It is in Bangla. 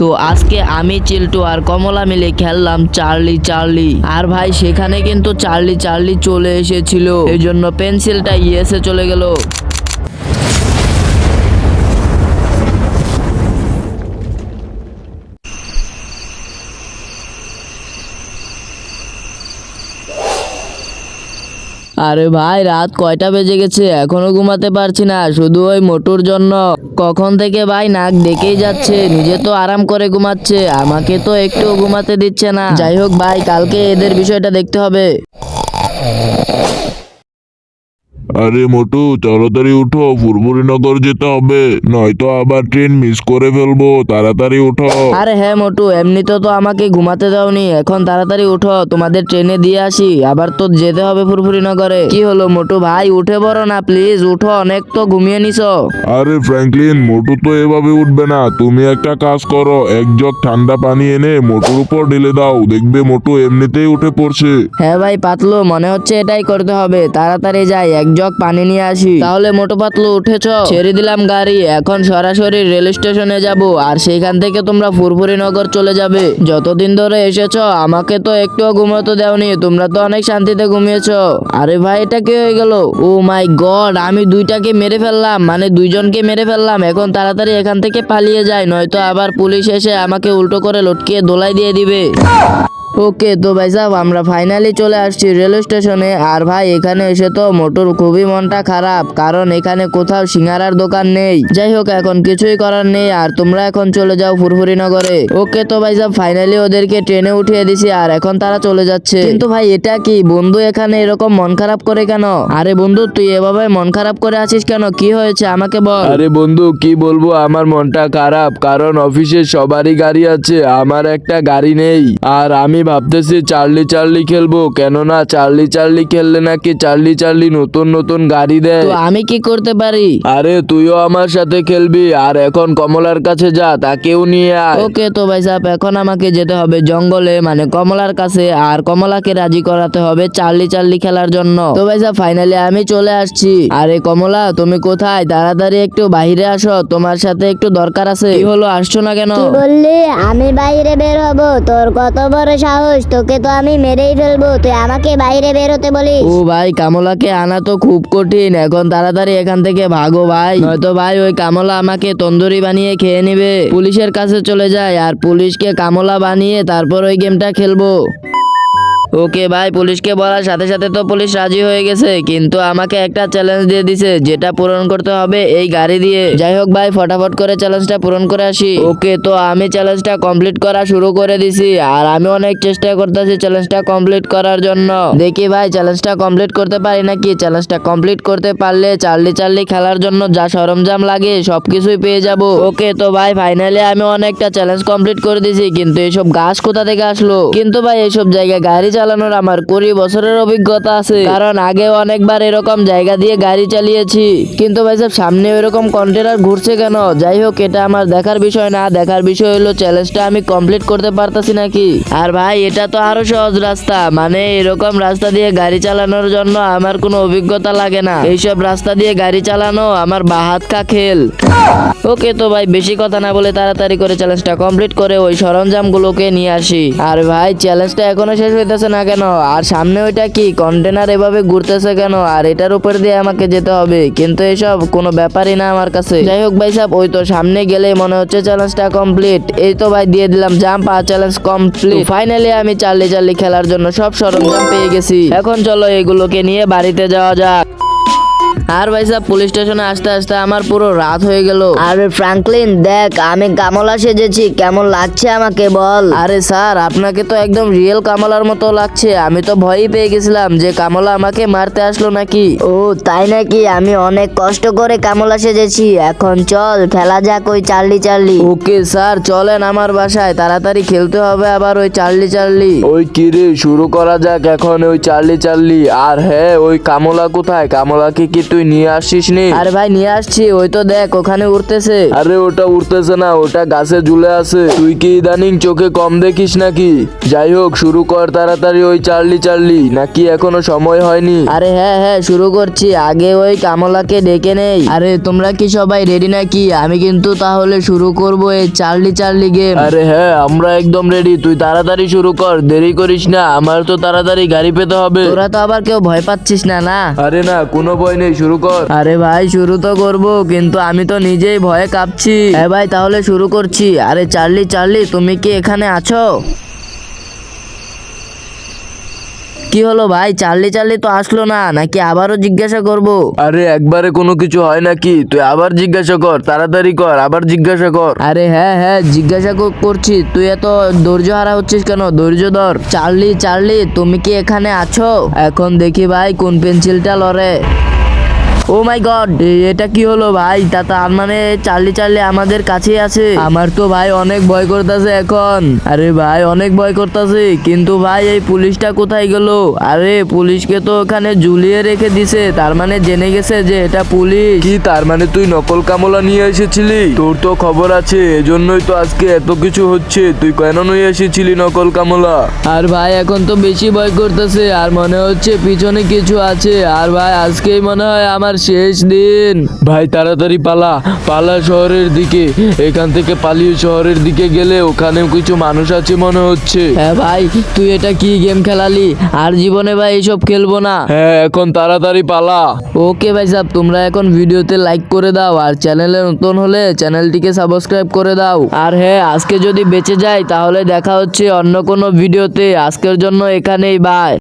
তো আজকে আমি, চিল্টু আর কমলা মিলে খেললাম চার্লি চার্লি। আর ভাই, সেখানে কিন্তু চার্লি চার্লি চলে এসেছিল। এই জন্য পেন্সিলটা ইয়েসে চলে গেল। আরে ভাই, রাত কয়টা বেজে গেছে? এখনও ঘুমাতে পারছি না, শুধু ওই মোটুর জন্য। কখন থেকে ভাই নাক ডেকেই যাচ্ছে, নিজে তো আরাম করে ঘুমাচ্ছে, আমাকে তো একটু ঘুমাতে দিচ্ছে না। যাই হোক ভাই, কালকে এদের বিষয়টা দেখতে হবে। আরে মোটু তাড়াতাড়ি উঠো ফুরফুরিনগর যেতে হবে নয়তো আবার ট্রেন মিস করে ফেলব তাড়াতাড়ি উঠো। আরে হ্যাঁ মোটু এমনিতে তো আমাকে ঘুমাতে দাওনি এখন তাড়াতাড়ি উঠো তোমাদের ট্রেনে দিয়ে আসি আবার তো যেতে হবে ফুরফুরি নগরে। কি হলো মোটু ভাই উঠে পড়ো না প্লিজ উঠো অনেক তো ঘুমিয়ে নিছো। আরে ফ্র্যাঙ্কলিন মোটু তো এভাবে উঠবে না তুমি একটা কাজ করো এক জগ ঠান্ডা পানি এনে মোটুর উপর ঢেলে দাও দেখবে মোটু এমনিতেই উঠে পড়ছে। হ্যাঁ ভাই পাতলো মনে হচ্ছে এটাই করতে হবে তাড়াতাড়ি যাই এক জগ পানি নিয়ে আসি। তাহলে মোটু পাতলু উঠেছ। ছেড়ে দিলাম গাড়ি, এখন সরাসরি রেল স্টেশনে যাব, আর সেখান থেকে তোমরা ফুরফুরি নগর চলে যাবে। যতদিন ধরে এসেছ, আমাকে তো একটুও ঘুমাতে দেওনি, তোমরা তো অনেক শান্তিতে ঘুমিয়েছ। আরে ভাই, এটা কি হয়ে গেল? ও মাই গড, আমি দুইটাকে মেরে ফেললাম মানে দুইজনকে মেরে ফেললাম, এখন তাড়াতাড়ি এখান থেকে পালিয়ে যায়, নয়তো আবার পুলিশ এসে আমাকে উল্টো করে লটকিয়ে দোলাই দিয়ে দিবে। ওকে, তো ভাই সাহেব, আমরা ফাইনালি চলে আসছি রেল স্টেশনে। আর ভাই, এখানে এসে তো মোটর খুবই মনটা খারাপ, কারণ এখানে কোথাও সিঙ্গারার দোকান নেই। যাই হোক, এখন কিছুই করার নেই, আর তোমরা এখন চলে যাও ফুরফুরি নগরে। ওকে, তো ভাই সাহেব ফাইনালি ওদেরকে ট্রেনে উঠিয়ে দিছি, আর এখন তারা চলে যাচ্ছে। কিন্তু ভাই, এটা কি, বন্ধু এখানে এরকম মন খারাপ করে কেন? আরে বন্ধু, তুই এভাবে মন খারাপ করে আছিস কেন? কি হয়েছে, আমাকে বল। আরে বন্ধু, কি বলব, আমার মনটা খারাপ, কারণ অফিসে সবারই গাড়ি আছে, আমার একটা গাড়ি নেই। আর আমি ভাবতেছি চার্লি চার্লি খেলব কেননা চার্লি চার্লি খেললে নাকি চার্লি চার্লি নতুন নতুন গাড়ি দেয়। তো আমি কি করতে পারি? আরে তুইও আমার সাথে খেলবি আর এখন কমলার কাছে যা তাকেও নিয়ে আয়। ওকে তো ভাই সাহেব এখন আমাকে যেতে হবে জঙ্গলে মানে কমলার কাছে আর কমলাকে রাজি করাতে হবে চার্লি চার্লি খেলার জন্য। তো ভাই সাহেব ফাইনালি আমি চলে আসছি। আরে কমলা তুমি কোথায়? তাড়াতাড়ি একটু বাইরে আসো তোমার সাথে একটু দরকার আছে। কি হলো আসছো না কেন? কি বললি? আমি বাইরে বের হব তোর কত বড় সাহস? তোকে তো আমি মেরেই ফেলব। তুই আমাকে বাইরে বেরোতে বলিস। ও ভাই, কামলাকে আনা তো খুব কঠিন। এখন তাড়াতাড়ি এখান থেকে ভাগো ভাই। নয়তো ভাই, ওই কামলা আমাকে তন্দুরি বানিয়ে খেয়ে নেবে। পুলিশের কাছে চলে যায়, আর পুলিশকে কামলা বানিয়ে তারপর ওই গেমটা খেলব। ওকে ভাই, পুলিশকে বলার সাথে সাথে তো পুলিশ রাজি হয়ে গেছে, কিন্তু আমাকে একটা চ্যালেঞ্জ দিয়ে দিছে, যেটা পূরণ করতে হবে এই গাড়ি দিয়ে। যাই হোক ভাই, ফটাফট করে চ্যালেঞ্জটা পূরণ করে আসি। ওকে, তো আমি চ্যালেঞ্জটা কমপ্লিট করা শুরু করে দিছি, আর আমি অনেক চেষ্টা করতেছি চ্যালেঞ্জটা কমপ্লিট করার জন্য। দেখি ভাই চ্যালেঞ্জটা কমপ্লিট করতে পারি নাকি? চ্যালেঞ্জটা কমপ্লিট করতে পারলে চার্লি চার্লি খেলার জন্য যা সরঞ্জাম লাগে, সবকিছুই পেয়ে যাব। ওকে, তো ভাই ফাইনালি আমি অনেকটা চ্যালেঞ্জ কমপ্লিট করে দিছি, কিন্তু এইসব গাছ কোথা থেকে আসলো? কিন্তু ভাই এইসব জায়গায় গাড়ি চালানোর আমার কুড়ি বছরের অভিজ্ঞতা আছে। কারণ আগে অনেকবার এরকম জায়গা দিয়ে গাড়ি চালিয়েছি। কিন্তু ভাই সাহেব, সামনে এরকম কন্টেনার ঘুরছে কেন? যাই হোক, এটা আমার দেখার বিষয় না। দেখার বিষয় হলো চ্যালেঞ্জটা আমি কমপ্লিট করতে পারতাছি নাকি? আর ভাই, এটা তো আরও সহজ রাস্তা। মানে এরকম রাস্তা দিয়ে গাড়ি চালানোর জন্য আমার কোনো অভিজ্ঞতা লাগে না। এইসব রাস্তা দিয়ে গাড়ি চালানো আমার বাহাত কা খেল। ওকে তো ভাই, বেশি কথা না বলে তাড়াতাড়ি করে চ্যালেঞ্জটা কমপ্লিট করে ওই সরঞ্জামগুলোকে নিয়ে আসি। আর ভাই চ্যালেঞ্জটা এখনও শেষ হইতেছে না কেন? আর সামনে ওইটা কি? কন্টেনার এভাবে ঘুরতেছে কেন? আর এটার উপর দিয়ে আমাকে যেতে হবে। কিন্তু এসব কোনো ব্যাপারই না আমার কাছে। যাই হোক ভাই সাহেব, ওই তো সামনে গেলে মনে হচ্ছে চ্যালেঞ্জটা কমপ্লিট এই তো ভাই, দিয়ে দিলাম জাম্প আর চ্যালেঞ্জ কমপ্লিট ফাইনালি আমি চাল্লি চাল্লি খেলার জন্য সব সরঞ্জাম পেয়ে গেছি। এখন চলো এগুলোকে নিয়ে বাড়িতে যাওয়া যাক। আর ভাই সাহেব পুলিশ স্টেশনে আসতে আসতে আমার পুরো রাত হয়ে গেল। আরে ফ্রাঙ্কলিন দেখ আমি কামলা সেজেছি। কেমন লাগছে আমাকে বল? আরে স্যার আপনাকে তো একদম রিয়েল কামলার মতো লাগছে। আমি তো ভয়ই পেয়ে গেছিলাম যে কামলা আমাকে মারতে আসলো নাকি। ও তাই নাকি? আমি অনেক কষ্ট করে কামলা সেজেছি। এখন চল খেলা যাক ওই চার্লি চার্লি ওকে স্যার চলেন আমার বাসায়। তাড়াতাড়ি খেলতে হবে আবার ওই চার্লি চার্লি ওই কিরে শুরু করা যাক এখন ওই চার্লি চার্লি আর হ্যাঁ ওই কামলা কোথায়? কামলাকে কি তুই তুই নিয়ে আসিস নি। আরে ভাই নিয়ে আসছি ওই তো দেখ ওখানে উঠতেছে আরে ওটা উঠতেছে না ওটা গাছে ঝুলে আছে। তুই কি ইদানিং চোখে কম দেখিস নাকি? যাই হোক শুরু কর তাড়াতাড়ি ওই চার্লি চার্লি নাকি এখনও সময় হয়নি? আরে হ্যাঁ হ্যাঁ শুরু করছি আগে ওই কামলাকে ডেকে নেই। আরে তোমরা কি সবাই রেডি নাকি? আমি কিন্তু তাহলে শুরু করব এই চার্লি চার্লি গেম আরে হ্যাঁ আমরা একদম রেডি তুই তাড়াতাড়ি শুরু কর দেরি করিস না আমার তো তাড়াতাড়ি গাড়ি পেতে হবে। তোরা তো আবার কেউ ভয় পাচ্ছিস না না? আরে না কোনো ভয় নেই শুরু কর। আরে ভাই শুরু তো করব কিন্তু আমি তো নিজেই ভয়ে কাঁপছি। হ্যাঁ ভাই তাহলে শুরু করছি। আরে চার্লি চার্লি তুমি কি এখানে আছো? কি হলো ভাই? চার্লি চার্লি তো আসলো না নাকি আবারও জিজ্ঞাসা করব? আরে একবারে কোনো কিছু হয় নাকি? তুই আবার জিজ্ঞাসা কর তাড়াতাড়ি কর আবার জিজ্ঞাসা কর। আরে হ্যাঁ হ্যাঁ জিজ্ঞাসা কর- করছি। তুই এত ধৈর্য হারা হচ্ছিস কেন? ধৈর্য ধর। চার্লি চার্লি তুমি কি এখানে আছো? এখন দেখি ভাই কোন পেন্সিলটা লড়ে। ও মাই গড এটা কি হলো ভাই? তা তার মানে চার্লি চার্লি আমাদের কাছেই আছে। আমার তো ভাই অনেক ভয় করতেছে এখন। আরে ভাই অনেক ভয় করতেছে। কিন্তু ভাই এই পুলিশটা কোথায় গেল? আরে পুলিশকে তো ওখানে ঝুলিয়ে রেখে দিছে। তার মানে জেনে গেছে যে এটা পুলিশ। কি তার মানে তুই নকল কামলা নিয়ে এসেছিলি? তোর তো খবর আছে এজন্যই তো আজকে এত কিছু হচ্ছে। তুই কেন নিয়ে এসেছিলি নকল কামলা? আর ভাই এখন তো বেশি ভয় করতেছে। আর মনে হচ্ছে পিছনে কিছু আছে। আর ভাই আজকেই মনে হয় আমার শেষ দিন। ভাই তাড়াতাড়ি পালা। পালা শহরের দিকে। এখান থেকে পালিয়ে শহরের দিকে গেলে ওখানে কিছু মানুষ আছে মনে হচ্ছে। হ্যাঁ ভাই তুই এটা কি গেম খেলালি? আর জীবনে ভাই এইসব খেলব না। হ্যাঁ এখন তাড়াতাড়ি পালা। ওকে ভাই সাহেব তোমরা এখন ভিডিওতে লাইক করে দাও আর চ্যানেলে নতুন হলে চ্যানেলটিকে সাবস্ক্রাইব করে দাও। আর হ্যাঁ আজকে যদি বেঁচে যাই তাহলে দেখা হচ্ছে অন্য কোনো ভিডিওতে। আজকের জন্য এখানেই বাই